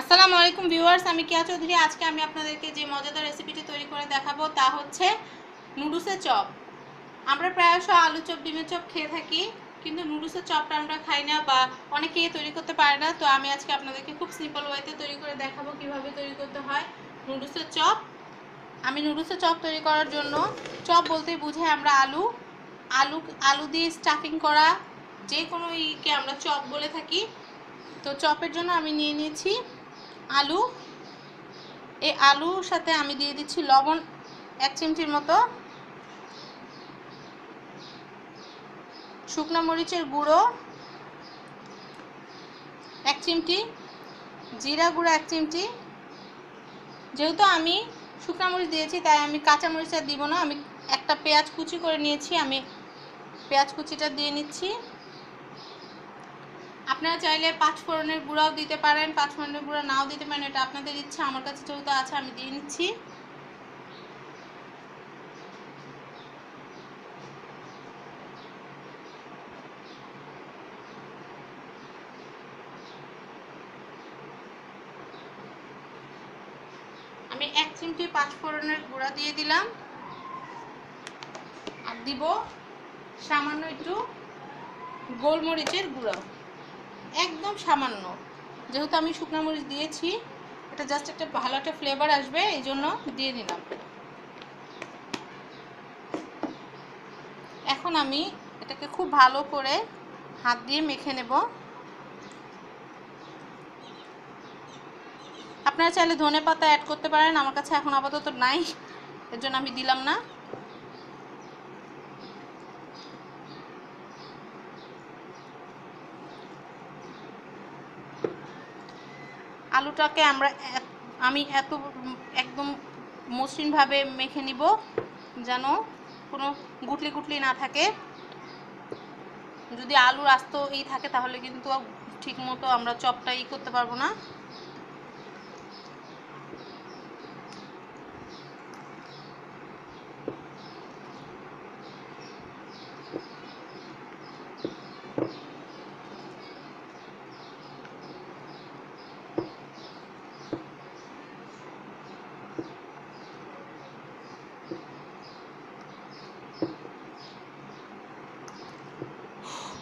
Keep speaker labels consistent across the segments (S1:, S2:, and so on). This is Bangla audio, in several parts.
S1: আসসালামু আলাইকুম ভিউয়ার্স, আমি কিয়া চৌধুরী। আজকে আমি আপনাদেরকে যে মজাদার রেসিপিটি তৈরি করে দেখাবো তা হচ্ছে নুডুসের চপ। আমরা প্রায়শ আলু চপ, ডিমের চপ খেয়ে থাকি, কিন্তু নুডুসের চপটা আমরা খাই না বা অনেকেই তৈরি করতে পারে না। তো আমি আজকে আপনাদেরকে খুব সিম্পল ওয়েতে তৈরি করে দেখাবো কীভাবে তৈরি করতে হয় নুডুসের চপ। আমি নুডুসের চপ তৈরি করার জন্য চপ বলতে বোঝায় আমরা আলু। আলু আলু দিয়ে স্টাফিং করা যে কোনো ইকে আমরা চপ বলে থাকি। তো চপের জন্য আমি নিয়ে নিয়েছি আলু। এই আলুর সাথে আমি দিয়ে দিচ্ছি লবণ এক চিমটির মতো। শুকনো মরিচের গুঁড়ো এক চিমটি। জিরা গুঁড়ো এক চিমটি। যেহেতু আমি শুকনো মরিচ দিয়েছি, তাই আমি কাঁচা মরিচ আর দিব না। আমি একটা পেঁয়াজ কুচি করে নিয়েছি, আমি পেঁয়াজ কুচিটা দিয়ে নিচ্ছি। আপনারা চাইলে পাঁচ ফোড়নের গুঁড়াও দিতে পারেন, পাঁচ ফোড়নের গুঁড়া নাও দিতে পারেন, এটা আপনাদের ইচ্ছা, আমার কাছে যেহেতু আছে, আমি দিয়ে নিচ্ছি। আমি এক চিমটি পাঁচ ফোড়নের গুঁড়া দিয়ে দিলাম। আর দিব সামান্য একটু গোলমরিচের গুঁড়ো। একদম সামান্য। যেহেতু আমি শুকনো মরিচ দিয়েছি, এটা জাস্ট একটা ভালো একটা ফ্লেভার আসবে, এই জন্য দিয়ে দিলাম। এখন আমি এটাকে খুব ভালো করে হাত দিয়ে মেখে নেব। আপনারা চাইলে ধনে পাতা অ্যাড করতে পারেন, আমার কাছে এখন আপাতত নাই, এর জন্য আমি দিলাম না। আলুটাকে আমরা আমি এত একদম মসৃণভাবে মেখে নিব যেন কোনো গুটলি গুটলি না থাকে। যদি আলুর আস্ত এই থাকে তাহলে কিন্তু ঠিক মতো আমরা চপটা ই করতে পারব না।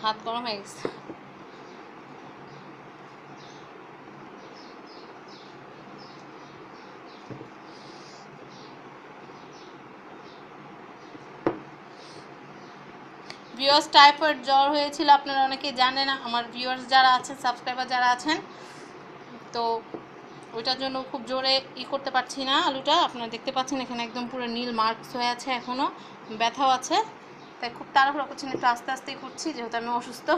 S1: হাত গরম হয়ে গেছে। ভিউয়ার্স টাইফয়েড জ্বর হয়েছিল, আপনারা অনেকে জানেন আমার ভিউয়ার্স যারা আছেন সাবস্ক্রাইবার যারা আছেন, তো ওইটার জন্য খুব জোরে ই করতে পারছি না আলুটা। আপনারা দেখতে পাচ্ছেন, এখানে একদম পুরো নীল মার্কস হয়ে আছে এখনও ব্যথাও আছে। তাই খুব তাড়াহুড়ো করছি না একটু আস্তে আস্তেই করছি, যেহেতু আমি অসুস্থ।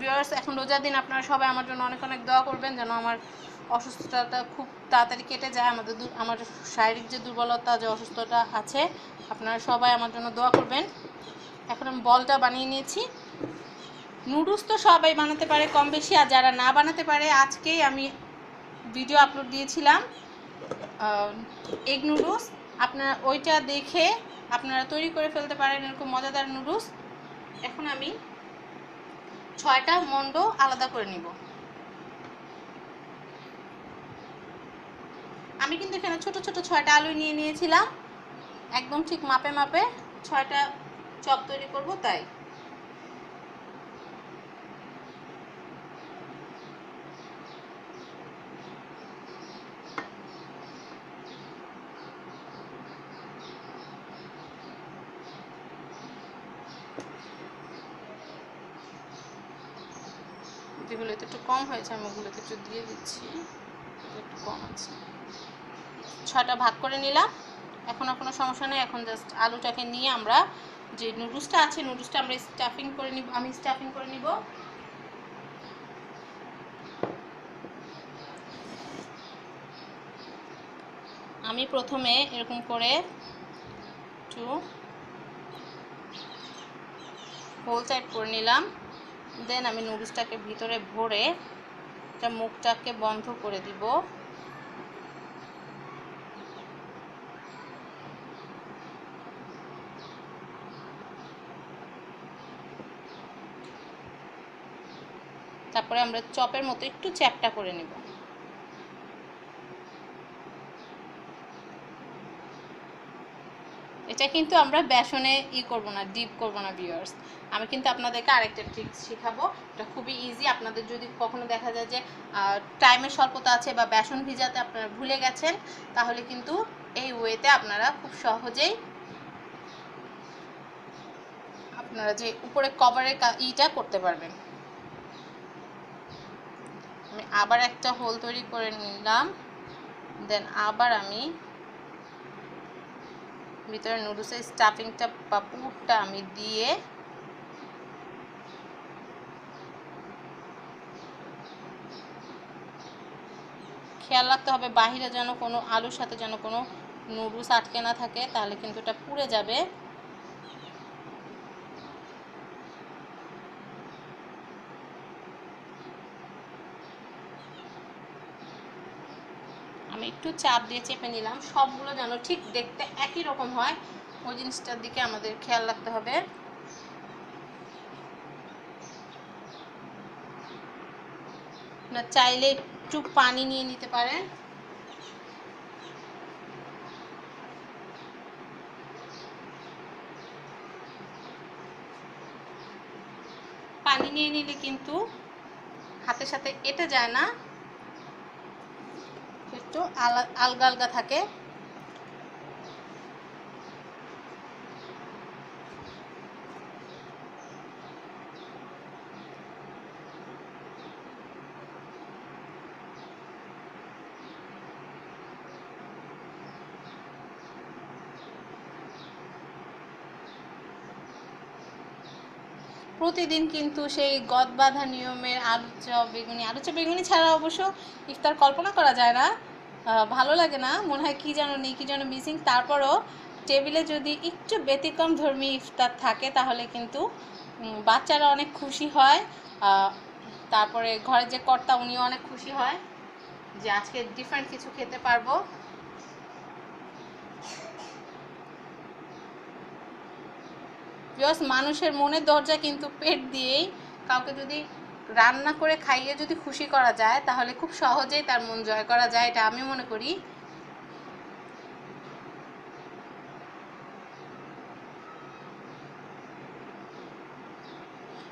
S1: ভিউয়ার্স এখন রোজার দিন, আপনারা সবাই আমার জন্য অনেক অনেক দোয়া করবেন, যেন আমার অসুস্থতাটা খুব তাড়াতাড়ি কেটে যায়, আমাদের আমার শারীরিক যে দুর্বলতা, যে অসুস্থতা আছে, আপনারা সবাই আমার জন্য দোয়া করবেন। এখন আমি বলটা বানিয়ে নিয়েছি। নুডলস তো সবাই বানাতে পারে কম বেশি, আর যারা না বানাতে পারে, আজকেই আমি ভিডিও আপলোড দিয়েছিলাম এগ নুডলস। আপনারা ওইটা দেখে আপনারা তৈরি করে ফেলতে পারেন এরকম মজাদার নুডলস এখন আমি ছয়টা মন্ড আলাদা করে নিব। আমি কিন্তু এখানে ছোট ছোট ছয়টা আলু নিয়ে নিয়েছিলাম। একদম ঠিক মাপে মাপে ছয়টা চপ তৈরি করব, তাই যেগুলোতে একটু কম হয়েছে, আমি ওগুলোতে একটু দিয়ে দিচ্ছি। একটু কম আছে। ছয়টা ভাগ করে নিলাম। এখন আর কোনো সমস্যা নেই। এখন জাস্ট আলুটাকে নিয়ে আমরা যে নুডলসটা আছে, নুডলসটা আমরা স্টাফিং করে নিব, আমি স্টাফিং করে নিব। আমি প্রথমে এরকম করে একটু হোল সাইড করে নিলাম। দেন আমি নুডলসটাকে ভিতরে ভরে এটা মুখটাকে বন্ধ করে দিব। তারপরে আমরা চপের মতো একটু চ্যাপটা করে নেব। এটা কিন্তু আমরা বেসনে ই করব না ডিপ করব না ভিউয়ার্স আমি কিন্তু আপনাদেরকে আরেকটা ট্রিক্স শেখাবো। এটা খুবই ইজি আপনাদের যদি কখনো দেখা যায় যে টাইমের স্বল্পতা আছে বা বেসন ভিজাতে আপনারা ভুলে গেছেন, তাহলে কিন্তু এই ওয়েতে আপনারা খুব সহজেই আপনারা যে উপরে কভারের ইটা করতে পারবেন। আমি আবার একটা হোল তৈরি করে নিলাম। দেন আবার আমি ভিতরে নুডলসের স্টাফিংটা বা পুরটা আমি দিয়ে খেয়াল রাখতে হবে। বাহিরে যেন কোনো আলুর সাথে যেন কোনো নুডলস আটকে না থাকে, তাহলে কিন্তু এটা পুড়ে যাবে আমি একটু চাপ দিয়ে চেপে নিলাম। সবগুলো যেন ঠিক দেখতে একই রকম হয়। ওই জিনিসটার দিকে আমাদের খেয়াল রাখতে হবে। না চাইলে একটু পানি নিয়ে নিতে পারেন পানি নিয়ে নিলে কিন্তু হাতের সাথে এটে যায় না। একটু আলগা আলগা থাকে। প্রতিদিন কিন্তু সেই গদ বাঁধা নিয়মের আলু চপ বেগুনি আলু চপ বেগুনি ছাড়া অবশ্য ইফতার কল্পনা করা যায় না। ভালো লাগে না। মনে হয় কী যেন নেই, কী যেন মিসিং তারপরও টেবিলে যদি একটু ব্যতিক্রম ধর্মী ইফতার থাকে, তাহলে কিন্তু বাচ্চারা অনেক খুশি হয়। তারপরে ঘরের যে কর্তা, উনিও অনেক খুশি হয় যে আজকে ডিফারেন্ট কিছু খেতে পারব। মানুষের মনের দরজা কিন্তু পেট দিয়েই কাউকে যদি রান্না করে খাইয়ে যদি খুশি করা যায়, তাহলে খুব সহজেই তার মন জয় করা যায়, এটা আমি মনে করি।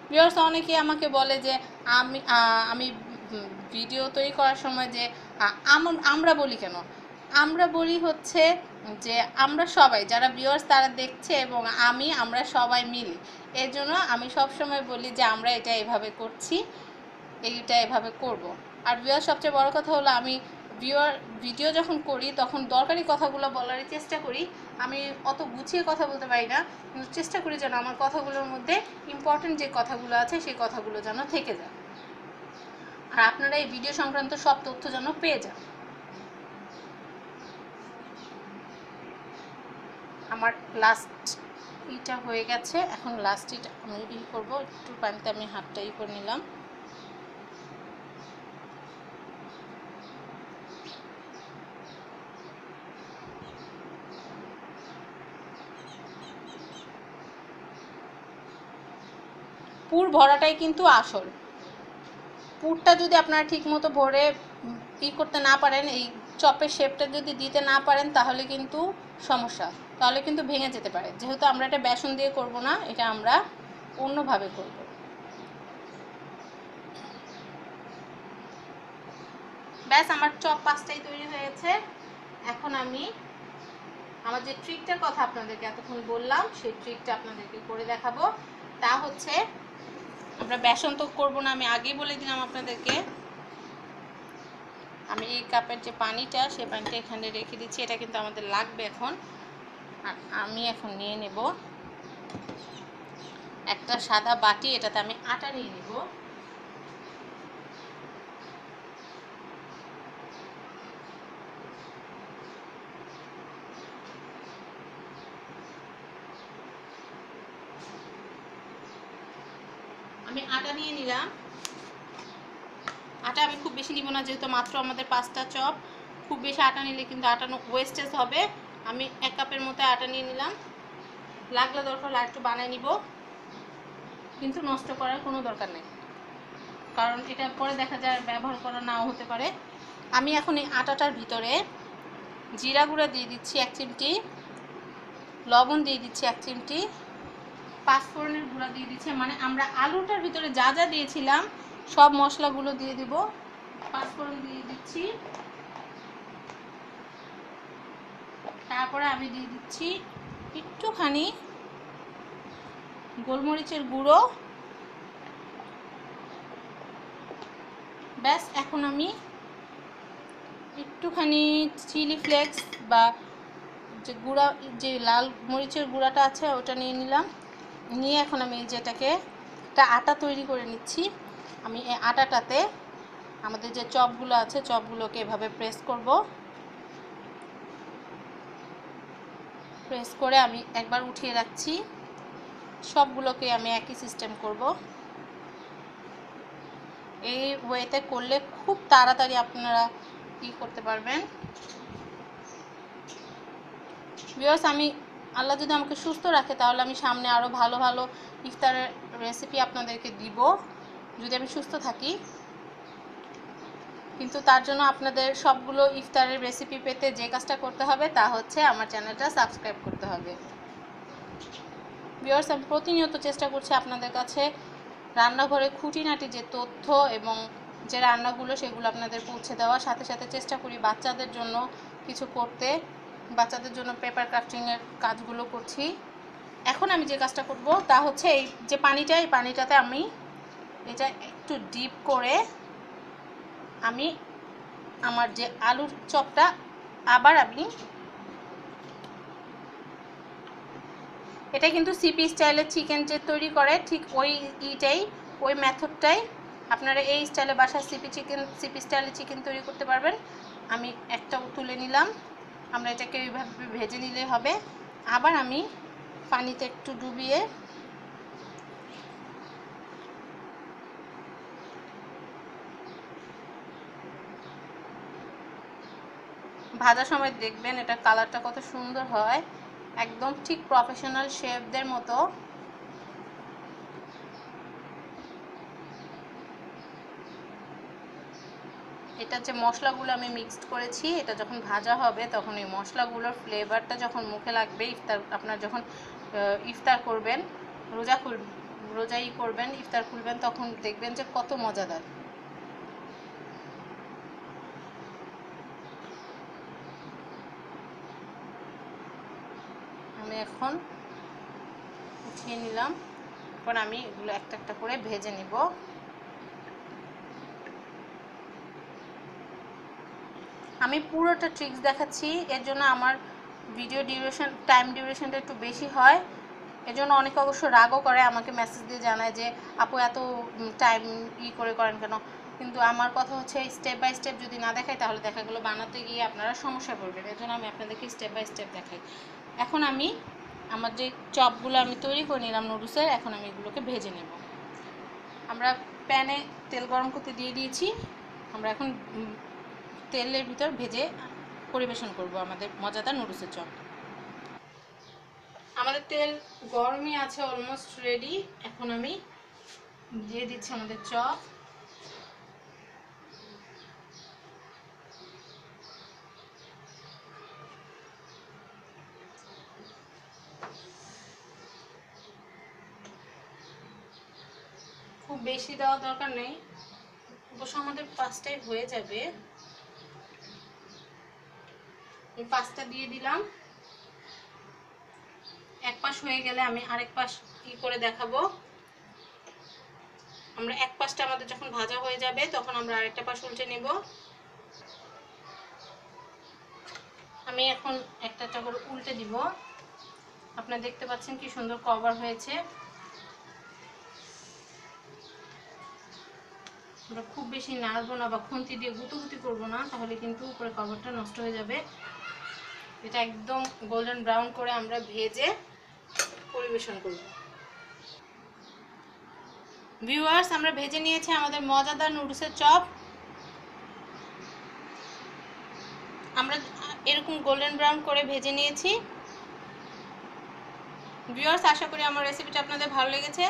S1: ভিউয়ার্স অনেকে আমাকে বলে যে, আমি আমি ভিডিও তৈরি করার সময় যে আম- আমরা বলি কেন? আমরা বলি হচ্ছে যে আমরা সবাই, যারা ভিউয়ার্স তারা দেখছে এবং আমি, আমরা সবাই মিলি। এর জন্য আমি সব সময় বলি যে আমরা এটা এভাবে করছি, এইটা এভাবে করব। আর ভিউয়ার সবচেয়ে বড় কথা হলো আমি ভিউয়ার ভিডিও যখন করি, তখন দরকারি কথাগুলো বলারই চেষ্টা করি। আমি অত গুছিয়ে কথা বলতে পারি না, কিন্তু চেষ্টা করি যেন আমার কথাগুলোর মধ্যে ইম্পর্টেন্ট যে কথাগুলো আছে, সেই কথাগুলো যেন থেকে যায়। আর আপনারা এই ভিডিও সংক্রান্ত সব তথ্য যেন পেয়ে যান। আমার লাস্ট ইটা হয়ে গেছে। এখন লাস্ট ইটা আমি ই করব। একটু পানিতে আমি হাতটা ই করে নিলাম। পুর ভরাটাই কিন্তু আসল। পুরটা যদি আপনারা ঠিক মতো ভরে ই করতে না পারেন, এই চপের শেপটা যদি দিতে না পারেন, তাহলে কিন্তু সমস্যা। তাহলে কিন্তু ভেঙে যেতে পারে। যেহেতু আমরা এটা বেসন দিয়ে করব না, এটা আমরা অন্যভাবে করব। ব্যাস, আমার চপ পাঁচটাই তৈরি হয়েছে। এখন আমি আমার যে ট্রিকটার কথা আপনাদেরকে এতক্ষণ বললাম, সেই ট্রিকটা আপনাদেরকে করে দেখাবো। তা হচ্ছে, আমরা বেসন তো করব না, আমি আগেই বলে দিলাম আপনাদেরকে। আমি এই কাপের যে পানিটা সেই পানিটা এখানে রেখে দিচ্ছি। এটা কিন্তু আমাদের লাগবে এখন। আর আমি এখন নিয়ে নেব একটা সাদা বাটি। এটাতে আমি আটা নিয়ে নেব। আমি আটা নিয়ে নিলাম। আমি খুব বেশি নিব না, যেহেতু মাত্র আমাদের পাঁচটা চপ। খুব বেশি আটা নিলে কিন্তু আটা ওয়েস্টেজ হবে। আমি এক কাপের মতো আটা নিয়ে নিলাম। লাগলে দরকার একটু বানিয়ে নিব। কিন্তু নষ্ট করার কোনো দরকার নেই। কারণ এটা পরে দেখা যায় ব্যবহার করা নাও হতে পারে। আমি এখন এই আটাটার ভিতরে জিরা গুঁড়া দিয়ে দিচ্ছি এক চিমটি, লবণ দিয়ে দিচ্ছি এক চিমটি, পাঁচফোড়নের গুঁড়া দিয়ে দিচ্ছি। মানে আমরা আলুটার ভিতরে যা যা দিয়েছিলাম সব মশলাগুলো দিয়ে দিব। পাঁচফোড়ন দিয়ে দিচ্ছি। তারপরে আমি দিয়ে দিচ্ছি একটুখানি গোলমরিচের গুঁড়ো। ব্যাস, এখন আমি একটুখানি চিলি ফ্লেক্স বা যে গুঁড়া, যে লাল মরিচের গুঁড়াটা আছে ওটা নিয়ে নিলাম। নিয়ে এখন আমি যেটাকে একটা আটা তৈরি করে নিচ্ছি। আমি এই আটাটাতে আমাদের যে চপগুলো আছে, চপগুলোকে এভাবে প্রেস করব। প্রেস করে আমি একবার উঠিয়ে রাখছি। সবগুলোকে আমি একই সিস্টেম করব। এই ওয়েতে করলে খুব তাড়াতাড়ি আপনারা ই করতে পারবেন? বিকজ আমি, আল্লাহ যদি আমাকে সুস্থ রাখে, তাহলে আমি সামনে আরও ভালো ভালো ইফতারের রেসিপি আপনাদেরকে দিব। যদি আমি সুস্থ থাকি। কিন্তু তার জন্য আপনাদের সবগুলো ইফতারের রেসিপি পেতে যে কাজটা করতে হবে তা হচ্ছে আমার চ্যানেলটা সাবস্ক্রাইব করতে হবে। ভিউয়ার্স আমি প্রতিনিয়ত চেষ্টা করছি আপনাদের কাছে রান্নাঘরে খুঁটিনাটি যে তথ্য এবং যে রান্নাগুলো সেগুলো আপনাদের পৌঁছে দেওয়ার সাথে সাথে চেষ্টা করি বাচ্চাদের জন্য কিছু করতে। বাচ্চাদের জন্য পেপার ক্রাফটিংয়ের কাজগুলো করছি। এখন আমি যে কাজটা করব তা হচ্ছে এই যে পানিটা, এই পানিটাতে আমি এটা একটু ডিপ করে আমি আমার যে আলুর চপটা আবার আমি এটা কিন্তু সিপি স্টাইলের চিকেন যে তৈরি করে, ঠিক ওই ইটাই, ওই মেথডটাই আপনারা এই স্টাইলে বাসায় সিপি চিকেন সিপি স্টাইলে চিকেন তৈরি করতে পারবেন। আমি একটা তুলে নিলাম। আমরা এটাকে ওইভাবে ভেজে নিলে হবে। আবার আমি পানিতে একটু ডুবিয়ে ভাজার সময় দেখবেন এটা কালারটা কত সুন্দর হয়। একদম ঠিক প্রফেশনাল শেফদের মতো। এটা যে মশলাগুলো আমি মিক্সড করেছি, এটা যখন ভাজা হবে তখন এই মশলাগুলোর ফ্লেভারটা যখন মুখে লাগবে, ইফতার আপনার যখন ইফতার করবেন, রোজা খুল, রোজাই করবেন, ইফতার খুলবেন, তখন দেখবেন যে কত মজাদার। এখন উঠিয়ে নিলাম। এখন আমি এগুলো একটা একটা করে ভেজে নিব। আমি পুরোটা ট্রিক্স দেখাচ্ছি, এর জন্য আমার ভিডিও ডিউরেশন টাইম ডিউরেশনটা একটু বেশি হয়। এর জন্য অনেকে অবশ্য রাগও করে, আমাকে মেসেজ দিয়ে জানায় যে, আপু এত টাইম ই করে করেন কেন? কিন্তু আমার কথা হচ্ছে স্টেপ বাই স্টেপ যদি না দেখাই, তাহলে দেখা গেলো বানাতে গিয়ে আপনারা সমস্যা পড়বেন। এর জন্য আমি আপনাদেরকে স্টেপ বাই স্টেপ দেখাই। এখন আমি আমার যে চপগুলো আমি তৈরি করে নিলাম নুডলসের, এখন আমি এগুলোকে ভেজে নেব। আমরা প্যানে তেল গরম করতে দিয়ে দিয়েছি। আমরা এখন তেলের ভিতর ভেজে পরিবেশন করব আমাদের মজাদার নুডলসের চপ। আমাদের তেল গরমই আছে অলমোস্ট রেডি এখন আমি দিয়ে দিচ্ছি আমাদের চপ। বেশি দেওয়া দরকার নেই। অবশ্য আমাদের পাঁচটাই হয়ে যাবে। আমি পাঁচটা দিয়ে দিলাম। এক পাশ হয়ে গেলে আমি আরেক পাশ কি করে দেখাবো? আমরা এক পাশটা আমাদের যখন ভাজা হয়ে যাবে, তখন আমরা আরেকটা পাশ উল্টে নেব। আমি এখন একটা একটা করে উল্টে দিব। আপনারা দেখতে পাচ্ছেন কি সুন্দর কভার হয়েছে। আমরা খুব বেশি নাড়বো না বা খুন্তি দিয়ে গুতুগুতি করব না, তাহলে কিন্তু উপরে কভারটা নষ্ট হয়ে যাবে। এটা একদম গোল্ডেন ব্রাউন করে আমরা ভেজে পরিবেশন করব। ভিউয়ার্স আমরা ভেজে নিয়েছি আমাদের মজাদার নুডলসের চপ। আমরা এরকম গোল্ডেন ব্রাউন করে ভেজে নিয়েছি। ভিউয়ার্স আশা করি আমার রেসিপিটা আপনাদের ভালো লেগেছে।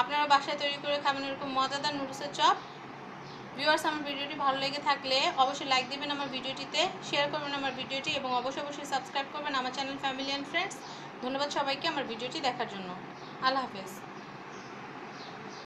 S1: আপনারা বাসায় তৈরি করে খাবেন এরকম মজাদার নুডলসের চপ। ভিউয়ার্স আমার ভিডিওটি ভালো লেগে থাকলে অবশ্যই লাইক দেবেন আমার ভিডিওটিতে শেয়ার করবেন আমার ভিডিওটি এবং অবশ্যই অবশ্যই সাবস্ক্রাইব করবেন আমার চ্যানেল ফ্যামিলি অ্যান্ড ফ্রেন্ডস ধন্যবাদ সবাইকে আমার ভিডিওটি দেখার জন্য। আল্লাহ হাফেজ।